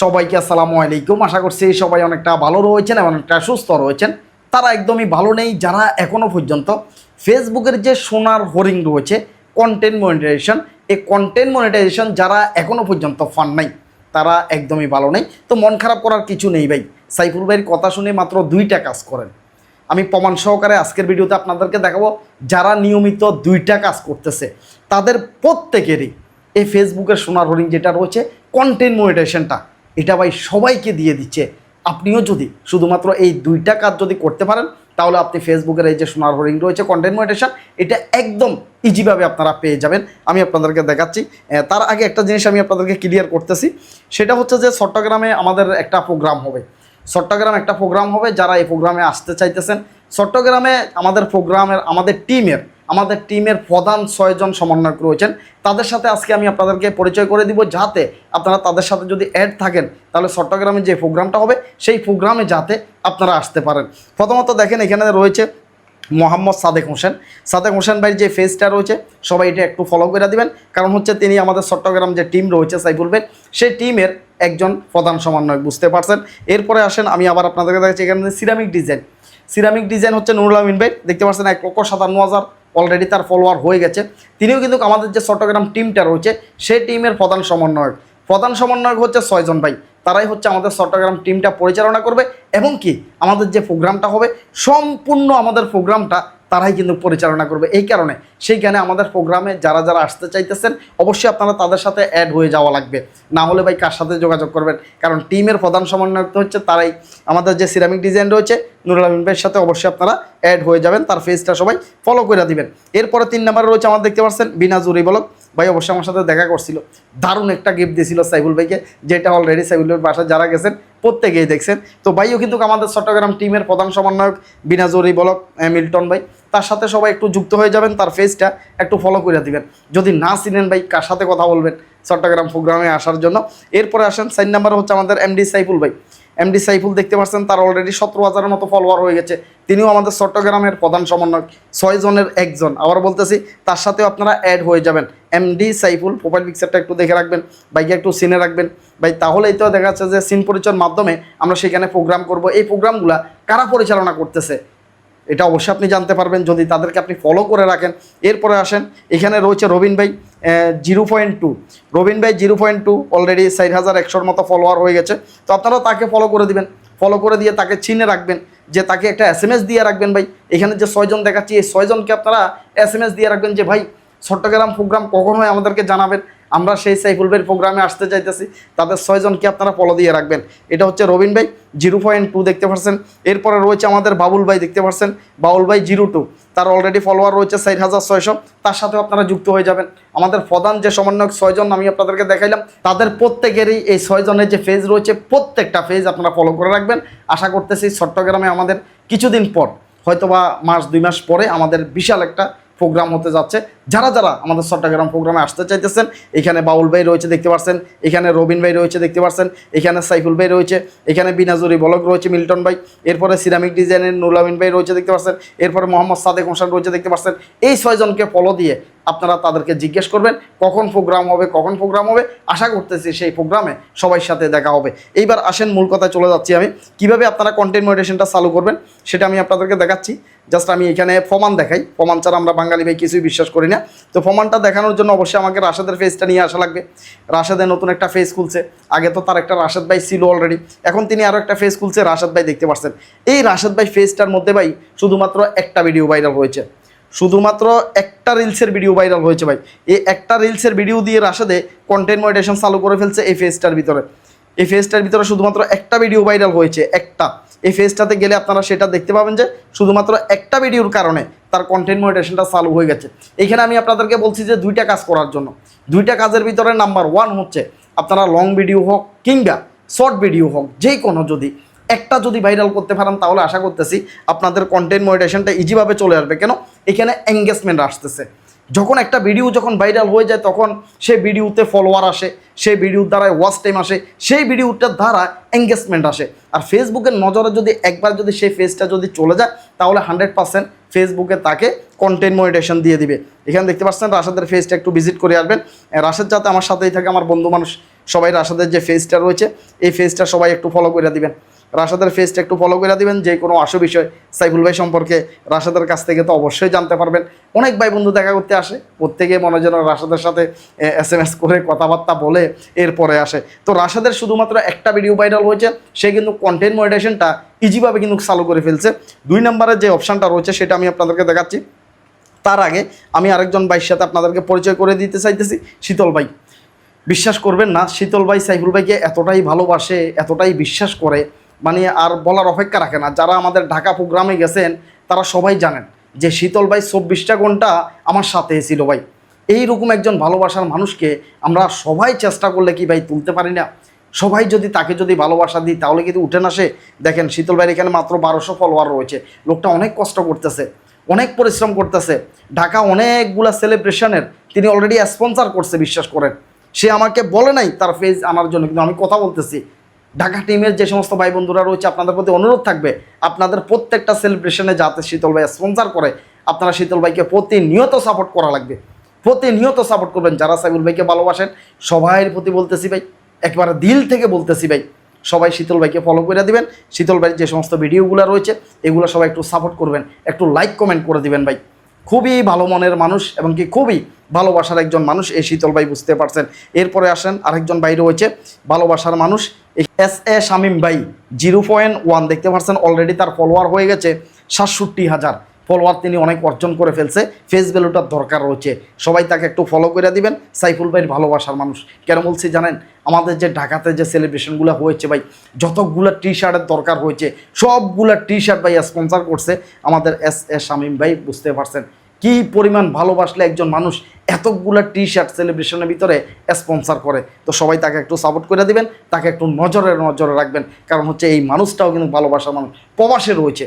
সবাইকে আসসালামু আলাইকুম। আশা করছি সবাই অনেকটা ভালো রয়েছেন এবং অনেকটা সুস্থ রয়েছেন। তারা একদমই ভালো নেই যারা এখনও পর্যন্ত ফেসবুকের যে সোনার হরিং রয়েছে কন্টেন্ট মনিটাইজেশন এই কন্টেন্ট মনিটাইজেশন যারা এখনও পর্যন্ত ফান নাই, তারা একদমই ভালো নেই। তো মন খারাপ করার কিছু নেই ভাই। সাইফুল ভাইয়ের কথা শুনে মাত্র দুইটা কাজ করেন। আমি প্রমাণ সহকারে আজকের ভিডিওতে আপনাদেরকে দেখাবো, যারা নিয়মিত দুইটা কাজ করতেছে, তাদের প্রত্যেকেরই এই ফেসবুকের সোনার হরিণ যেটা রয়েছে কন্টেন্ট মনিটাইজেশনটা এটা ভাই সবাইকে দিয়ে দিচ্ছে। আপনিও যদি শুধুমাত্র এই দুইটা কাজ যদি করতে পারেন, তাহলে আপনি ফেসবুকের এই যে সোনার হরিণ রয়েছে কন্টেন্ট মনিটাইজেশন এটা একদম ইজিভাবে আপনারা পেয়ে যাবেন। আমি আপনাদেরকে দেখাচ্ছি। তার আগে একটা জিনিস আমি আপনাদেরকে ক্লিয়ার করতেছি। সেটা হচ্ছে যে চট্টগ্রামে আমাদের একটা প্রোগ্রাম হবে। চট্টগ্রাম একটা প্রোগ্রাম হবে, যারা এই প্রোগ্রামে আসতে চাইতেছেন, চট্টগ্রামে আমাদের প্রোগ্রামের আমাদের টিমের আমাদের টিমের প্রধান ছয়জন সমন্বয়ক রয়েছেন। তাদের সাথে আজকে আমি আপনাদেরকে পরিচয় করে দিব যাতে আপনারা তাদের সাথে যদি অ্যাড থাকেন, তাহলে চট্টগ্রামে যে প্রোগ্রামটা হবে, সেই প্রোগ্রামে যাতে আপনারা আসতে পারেন। প্রথমত দেখেন এখানে রয়েছে মোহাম্মদ সাদেক হোসেন। সাদেক হোসেন ভাইয়ের যে ফেসটা রয়েছে, সবাই এটা একটু ফলো করে দিবেন। কারণ হচ্ছে তিনি আমাদের চট্টগ্রাম যে টিম রয়েছে সাইফুল ভাই, সেই টিমের একজন প্রধান সমন্বয়ক, বুঝতে পারছেন? এরপরে আসেন, আমি আবার আপনাদেরকে দেখাচ্ছি এখানে সিরামিক ডিজাইন সিরামিক ডিজাইন হচ্ছে নুরুল আমিন ভাই, দেখতে পাচ্ছেন এক লক্ষ সাতান্ন হাজার অলরেডি তার ফলোয়ার হয়ে গেছে। তিনিও কিন্তু আমাদের যে চট্টগ্রাম টিমটা রয়েছে, সেই টিমের প্রধান সমন্বয়ক। প্রধান সমন্বয়ক হচ্ছে ছয়জন ভাই। তারাই হচ্ছে আমাদের চট্টগ্রাম টিমটা পরিচালনা করবে এবং কি আমাদের যে প্রোগ্রামটা হবে, সম্পূর্ণ আমাদের প্রোগ্রামটা তারাই কিন্তু পরিচালনা করবে। এই কারণে সেইখানে আমাদের প্রোগ্রামে যারা যারা আসতে চাইতেছেন, অবশ্যই আপনারা তাদের সাথে অ্যাড হয়ে যাওয়া লাগবে। না হলে ভাই কার সাথে যোগাযোগ করবেন? কারণ টিমের প্রধান সমন্বয়ক হচ্ছে তারাই। আমাদের যে সিরামিক ডিজাইন রয়েছে, নুরুল আমিন ভাইয়ের সাথে অবশ্যই আপনারা অ্যাড হয়ে যাবেন, তার ফেসটা সবাই ফলো করে দিবেন। এরপরে তিন নাম্বারে রয়েছে আমার দেখতে পাচ্ছেন, বিনা জুরি বলক। ভাই অবশ্যই আমার সাথে দেখা করছিল। দারুণ একটা গিফট দিয়েছিল সাইবুল ভাইকে, যেটা অলরেডি সাইবুলের বাসায় যারা গেছেন প্রত্যেকেই দেখছেন। তো ভাইও কিন্তু আমাদের চট্টগ্রাম টিমের প্রধান সমন্বয়ক বিনাজুরি বলক মিল্টন ভাই। তার সাথে সবাই একটু যুক্ত হয়ে যাবেন, তার ফেসটা একটু ফলো করে দিবেন। যদি না চিনেন ভাই, কার সাথে কথা বলবেন? চট্টগ্রাম প্রোগ্রামে আসার জন্য। এরপরে আসেন, সাইন নাম্বার হচ্ছে আমাদের এমডি সাইফুল ভাই। এমডি সাইফুল দেখতে পাচ্ছেন তার অলরেডি সতেরো হাজারের মতো ফলোয়ার হয়ে গেছে। তিনিও আমাদের চট্টগ্রামের প্রধান সমন্বয়ক, ছয় জনের একজন। আবার বলতেছি, তার সাথেও আপনারা অ্যাড হয়ে যাবেন। এমডি সাইফুল প্রোফাইল পিকচারটা একটু দেখে রাখবেন, বাইকে একটু সিনে রাখবেন। ভাই, তাহলেই তো দেখা যাচ্ছে যে সিন পরিচয়ের মাধ্যমে আমরা সেখানে প্রোগ্রাম করব। এই প্রোগ্রামগুলা কারা পরিচালনা করতেছে? এটা অবশ্যই আপনি জানতে পারবেন, যদি তাদেরকে আপনি ফলো করে রাখেন। এরপরে আসেন, এখানে রয়েছে রবিন ভাই জিরো পয়েন্ট টু রবিন ভাই, জিরো পয়েন্ট টু অলরেডি ষাট হাজার একশোর মতো ফলোয়ার হয়ে গেছে। তো আপনারা তাকে ফলো করে দিবেন। ফলো করে দিয়ে তাকে চিনে রাখবেন, যে তাকে একটা এস এম এস দিয়ে রাখবেন ভাই। এখানে যে ছয়জন দেখাচ্ছি, এই ছয়জনকে আপনারা এস এম এস দিয়ে রাখবেন যে, ভাই, চট্টগ্রাম প্রোগ্রাম কখন হয় আমাদেরকে জানাবেন? আমরা সেই সাইফুল ভাইয়ের প্রোগ্রামে আসতে চাইতেছি। তাদের ছয়জনকে আপনারা ফলো দিয়ে রাখবেন। এটা হচ্ছে রবিন ভাই, জিরো পয়েন্ট টু দেখতে পাচ্ছেন এরপরে রয়েছে আমাদের বাবুল ভাই দেখতে পাচ্ছেন বাবুল ভাই জিরো টু তার অলরেডি ফলোয়ার রয়েছে ষাট হাজার ছয়শো। তার সাথেও আপনারা যুক্ত হয়ে যাবেন। আমাদের প্রধান যে সমন্বয়ক ছয়জন, আমি আপনাদেরকে দেখাইলাম, তাদের প্রত্যেকেরই এই ছয়জনের যে ফেজ রয়েছে, প্রত্যেকটা ফেজ আপনারা ফলো করে রাখবেন। আশা করতেছি চট্টগ্রামে আমাদের কিছুদিন পর, হয়তোবা মাস দুই মাস পরে আমাদের বিশাল একটা প্রোগ্রাম হতে যাচ্ছে। যারা যারা আমাদের চট্টগ্রাম প্রোগ্রামে আসতে চাইতেছেন, এখানে বাউল ভাই রয়েছে, দেখতে পাচ্ছেন এখানে রবিন ভাই রয়েছে, দেখতে পাচ্ছেন এখানে সাইফুল ভাই রয়েছে। এখানে বিনাজুরি বলক রয়েছে, মিল্টন ভাই। এরপরে সিরামিক ডিজাইনের নুলামিন ভাই রয়েছে, দেখতে পাচ্ছেন এরপরে মোহাম্মদ সাদেক হোসেন রয়েছে, দেখতে পাচ্ছেন এই ছয়জনকে ফলো দিয়ে আপনারা তাদেরকে জিজ্ঞেস করবেন, কখন প্রোগ্রাম হবে, কখন প্রোগ্রাম হবে। আশা করতেছি সেই প্রোগ্রামে সবার সাথে দেখা হবে। এইবার আসেন, মূল কথায় চলে যাচ্ছি আমি। কীভাবে আপনারা কন্টেন্ট মডিটেশনটা চালু করবেন, সেটা আমি আপনাদেরকে দেখাচ্ছি। জাস্ট আমি এখানে প্রমাণ দেখাই। প্রমাণ ছাড়া আমরা বাঙালি ভাই কিছুই বিশ্বাস করি না। তো প্রমাণটা দেখানোর জন্য অবশ্যই আমাকে রাশেদের ফেসটা নিয়ে আসা লাগবে। রাশেদের নতুন একটা ফেস খুলছে। আগে তো তার একটা রাশেদ ভাই ছিল অলরেডি এখন তিনি আরও একটা ফেস খুলছে রাশেদ ভাই দেখতে পাচ্ছেন এই রাশেদ ভাই ফেসটার মধ্যে ভাই শুধুমাত্র একটা ভিডিও ভাইরাল হয়েছে। শুধুমাত্র একটা রিলসের ভিডিও ভাইরাল হয়েছে ভাই। এই একটা রিলসের ভিডিও দিয়ে রাশেদে কন্টেন্ট মডিটেশন চালু করে ফেলছে এই ফেসটার ভিতরে। এই ফেসটার ভিতরে শুধুমাত্র একটা ভিডিও ভাইরাল হয়েছে, একটা। এই ফেজটাতে গেলে আপনারা সেটা দেখতে পাবেন যে শুধুমাত্র একটা ভিডিওর কারণে তার কন্টেন্ট মনিটেশনটা চালু হয়ে গেছে। এখানে আমি আপনাদেরকে বলছি যে দুইটা কাজ করার জন্য। দুইটা কাজের ভিতরে নাম্বার ওয়ান হচ্ছে আপনারা লং ভিডিও হোক কিংবা শর্ট ভিডিও হোক, যে কোনো যদি একটা যদি ভাইরাল করতে পারেন, তাহলে আশা করতেছি আপনাদের কন্টেন্ট মনিটেশনটা ইজিভাবে চলে আসবে। কেন? এখানে এঙ্গেজমেন্ট আসতেছে। যখন একটা ভিডিও যখন ভাইরাল হয়ে যায়, তখন সেই ভিডিওতে ফলোয়ার আসে সেই ভিডিওর দ্বারা ওয়াচ টাইম আসে, সেই ভিডিওটার দ্বারা এঙ্গেজমেন্ট আসে। আর ফেসবুকের নজরে যদি একবার যদি সেই ফেজটা যদি চলে যায়, তাহলে হান্ড্রেড পার্সেন্ট ফেসবুকে তাকে কন্টেন্ট মনিটেশন দিয়ে দিবে। এখানে দেখতে পাচ্ছেন, রাশাদের ফেজটা একটু ভিজিট করে আসবেন। রাশেদ যাতে আমার সাথেই থাকে, আমার বন্ধু মানুষ, সবাই রাশাদের যে ফেজটা রয়েছে, এই ফেজটা সবাই একটু ফলো করে দিবেন। রাশাদের ফেসটা একটু ফলো করে দিবেন, যে কোনো আশু বিষয় সাইফুল ভাই সম্পর্কে রাশাদের কাছ থেকে তো অবশ্যই জানতে পারবেন। অনেক ভাই বন্ধু দেখা করতে আসে, প্রত্যেকে মনে যেন রাশাদের সাথে এস এম এস করে কথাবার্তা বলে এরপরে আসে। তো রাশাদের শুধুমাত্র একটা ভিডিও ভাইরাল হয়েছে, সে কিন্তু কন্টেন্ট মনিটেশনটা ইজিভাবে কিন্তু চালু করে ফেলছে। দুই নম্বরের যে অপশানটা রয়েছে, সেটা আমি আপনাদেরকে দেখাচ্ছি। তার আগে আমি আরেকজন ভাইয়ের সাথে আপনাদেরকে পরিচয় করে দিতে চাইতেছি, শীতল ভাই। বিশ্বাস করবেন না, শীতল ভাই সাইফুল ভাইকে এতটাই ভালোবাসে, এতটাই বিশ্বাস করে মানে আর বলার অপেক্ষা রাখে না। যারা আমাদের ঢাকা প্রোগ্রামে গেছেন, তারা সবাই জানেন যে শীতল ভাই চব্বিশটা ঘণ্টা আমার সাথে ছিল ভাই। এইরকম একজন ভালোবাসার মানুষকে আমরা সবাই চেষ্টা করলে কি ভাই তুলতে পারি না? সবাই যদি তাকে যদি ভালোবাসা দিই, তাহলে কিন্তু উঠে না সে। দেখেন, শীতল ভাইয়ের এখানে মাত্র বারোশো ফলোয়ার রয়েছে। লোকটা অনেক কষ্ট করতেছে, অনেক পরিশ্রম করতেছে। ঢাকা অনেকগুলা সেলিব্রেশনের তিনি অলরেডি স্পন্সার করছে, বিশ্বাস করেন। সে আমাকে বলে নাই তার ফেজ আনার জন্য, কিন্তু আমি কথা বলতেছি। ঢাকা টিমের যে সমস্ত ভাই বন্ধুরা রয়েছে, আপনাদের প্রতি অনুরোধ থাকবে, আপনাদের প্রত্যেকটা সেলিব্রেশনে যাতে শীতল ভাই স্পন্সার করে, আপনারা শীতল ভাইকে প্রতিনিয়ত সাপোর্ট করা লাগবে। প্রতিনিয়ত সাপোর্ট করবেন। যারা সাইবুল ভাইকে ভালোবাসেন, সবাইয়ের প্রতি বলতেছি ভাই, একবারে দিল থেকে বলতেছি ভাই, সবাই শীতল ভাইকে ফলো করে দিবেন। শীতল ভাইয়ের যে সমস্ত ভিডিওগুলো রয়েছে, এগুলো সবাই একটু সাপোর্ট করবেন, একটু লাইক কমেন্ট করে দিবেন ভাই। খুবই ভালো মনের মানুষ এবং কি খুবই ভালোবাসার একজন মানুষ এই শীতল ভাই বুঝতে পারছেন। এরপরে আসেন আরেকজন ভাই রয়েছে, ভালোবাসার মানুষ এস এ শামিম ভাই, জিরো পয়েন্ট ওয়ান, দেখতে পাচ্ছেন অলরেডি তার ফলোয়ার হয়ে গেছে সাতষট্টি হাজার। ফলোয়ার তিনি অনেক অর্জন করে ফেলছে ফেস ভ্যালুটার দরকার রয়েছে। সবাই তাকে একটু ফলো করে দিবেন, সাইফুল ভাইয়ের ভালোবাসার মানুষ। কেন বলছি জানেন, আমাদের যে ঢাকাতে যে সেলিব্রেশনগুলো হয়েছে ভাই, যতগুলো টি শার্টের দরকার হয়েছে, সবগুলো টি শার্ট ভাই স্পন্সার করছে আমাদের এস এস শামিম ভাই, বুঝতে পারছেন? কি পরিমাণ ভালোবাসলে একজন মানুষ এতগুলো টি শার্ট সেলিব্রেশনের ভিতরে স্পন্সার করে? তো সবাই তাকে একটু সাপোর্ট করে দিবেন, তাকে একটু নজরে নজরে রাখবেন। কারণ হচ্ছে এই মানুষটাও কিন্তু ভালোবাসার মানুষ। প্রবাসে রয়েছে।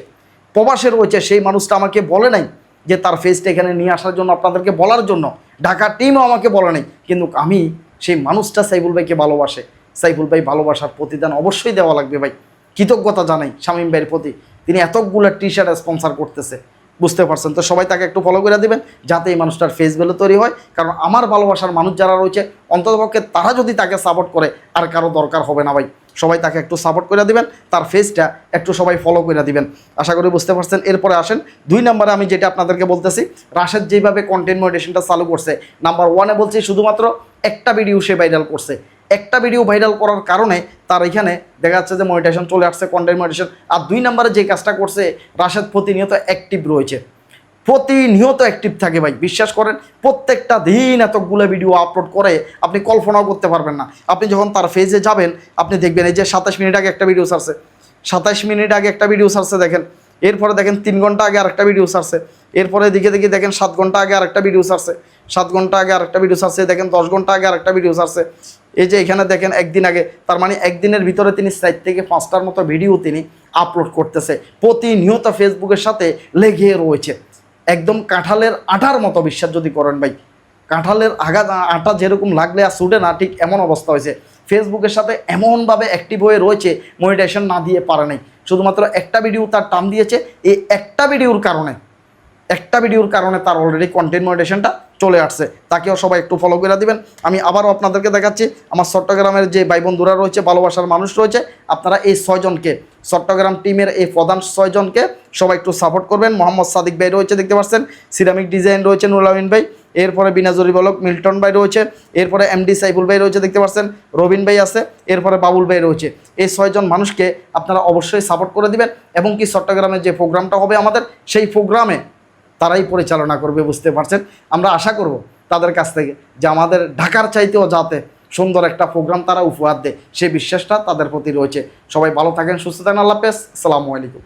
প্রবাসে রয়েছে, সেই মানুষটা আমাকে বলে নাই যে তার ফেসটা এখানে নিয়ে আসার জন্য আপনাদেরকে বলার জন্য। ঢাকা টিমও আমাকে বলে নাই। কিন্তু আমি সেই মানুষটা সাইফুল ভাইকে ভালোবাসে। সাইফুল ভাই ভালোবাসার প্রতিদান অবশ্যই দেওয়া লাগবে ভাই। কৃতজ্ঞতা জানাই শামীম ভাইয়ের প্রতি। তিনি এতগুলো টি শার্ট স্পন্সার করতেছে। বুঝতে পারছেন? তো সবাই তাকে একটু ফলো করে দিবেন, যাতে এই মানুষটার ফেস ভ্যালু তৈরি হয়। কারণ আমার ভালোবাসার মানুষ যারা রয়েছে, অন্ততপক্ষে তারা যদি তাকে সাপোর্ট করে, আর কারও দরকার হবে না ভাই। সবাই তাকে একটু সাপোর্ট করে দিবেন, তার ফেসটা একটু সবাই ফলো করে দিবেন। আশা করি বুঝতে পারছেন? এরপরে আসেন, দুই নম্বরে আমি যেটা আপনাদেরকে বলতেছি, রাশেদ যেভাবে কন্টেন্ট মডিটেশনটা চালু করছে নাম্বার ওয়ানে বলছি শুধুমাত্র একটা ভিডিও সে ভাইরাল করছে। একটা ভিডিও ভাইরাল করার কারণে তার এখানে দেখা যাচ্ছে যে মনিটেশন চলে আসছে কন্টেন্ট মনিটেশন আর দুই নম্বরে যে কাজটা করছে, রাশেদ প্রতিনিয়ত অ্যাক্টিভ রয়েছে। প্রতিনিয়ত অ্যাক্টিভ থাকে ভাই, বিশ্বাস করেন, প্রত্যেকটা দিন এতগুলো ভিডিও আপলোড করে আপনি কল্পনাও করতে পারবেন না। আপনি যখন তার ফেজে যাবেন, আপনি দেখবেন এই যে সাতাশ মিনিট আগে একটা ভিডিও ছাড়ছে। সাতাশ মিনিট আগে একটা ভিডিও ছাড়ছে দেখেন। এরপরে দেখেন তিন ঘণ্টা আগে আরেকটা ভিডিও ছাড়ছে। এরপরে দিকে দিকে দেখেন সাত ঘণ্টা আগে আরেকটা ভিডিও ছাড়ছে। সাত ঘণ্টা আগে আরেকটা ভিডিও ছাড়ছে। দেখেন দশ ঘণ্টা আগে আরেকটা ভিডিও ছাড়ছে। এই যে এখানে দেখেন একদিন আগে, তার মানে একদিনের ভিতরে তিনি চার থেকে পাঁচটার মতো ভিডিও তিনি আপলোড করতেছে। প্রতিনিয়ত ফেসবুকের সাথে লেগে রয়েছে। একদম কাঁঠালের আটার মতো বিশ্বাস যদি করেন ভাই। কাঁঠালের আগা আটা যেরকম লাগলে আর ছুটে না, ঠিক এমন অবস্থা হয়েছে। ফেসবুকের সাথে এমনভাবে অ্যাক্টিভ হয়ে রয়েছে মনিটাইজেশন না দিয়ে পারে নাই। শুধুমাত্র একটা ভিডিও তার টান দিয়েছে, এই একটা ভিডিওর কারণে। একটা ভিডিওর কারণে তার অলরেডি কন্টেন্ট মনিটেশনটা চলে আসছে। তাকেও সবাই একটু ফলো করে দিবেন। আমি আবারও আপনাদেরকে দেখাচ্ছি, আমার চট্টগ্রামের যে ভাই বন্ধুরা রয়েছে, ভালোবাসার মানুষ রয়েছে, আপনারা এই ছয়জনকে চট্টগ্রাম টিমের এই প্রধান ছয়জনকে সবাই একটু সাপোর্ট করবেন। মোহাম্মদ সাদিক ভাই রয়েছে, দেখতে পাচ্ছেন? সিরামিক ডিজাইন রয়েছে নুরুলামিন ভাই। এরপরে বিনাজুরি বলক, মিল্টন ভাই রয়েছে। এরপরে এমডি সাইফুল ভাই রয়েছে, দেখতে পাচ্ছেন? রবিন ভাই আছে। এরপরে বাবুল ভাই রয়েছে। এই ছয়জন মানুষকে আপনারা অবশ্যই সাপোর্ট করে দিবেন। এবং কি চট্টগ্রামের যে প্রোগ্রামটা হবে আমাদের, সেই প্রোগ্রামে তারাই পরিচালনা করবে, বুঝতে পারছেন? আমরা আশা করব তাদের কাছ থেকে যে আমাদের ঢাকার চাইতেও যাতে সুন্দর একটা প্রোগ্রাম তারা উপহার দেয় সেই বিশ্বাসটা তাদের প্রতি রয়েছে। সবাই ভালো থাকেন, সুস্থ থাকেন, আল্লাহ হাফেজ। আসসালামু আলাইকুম।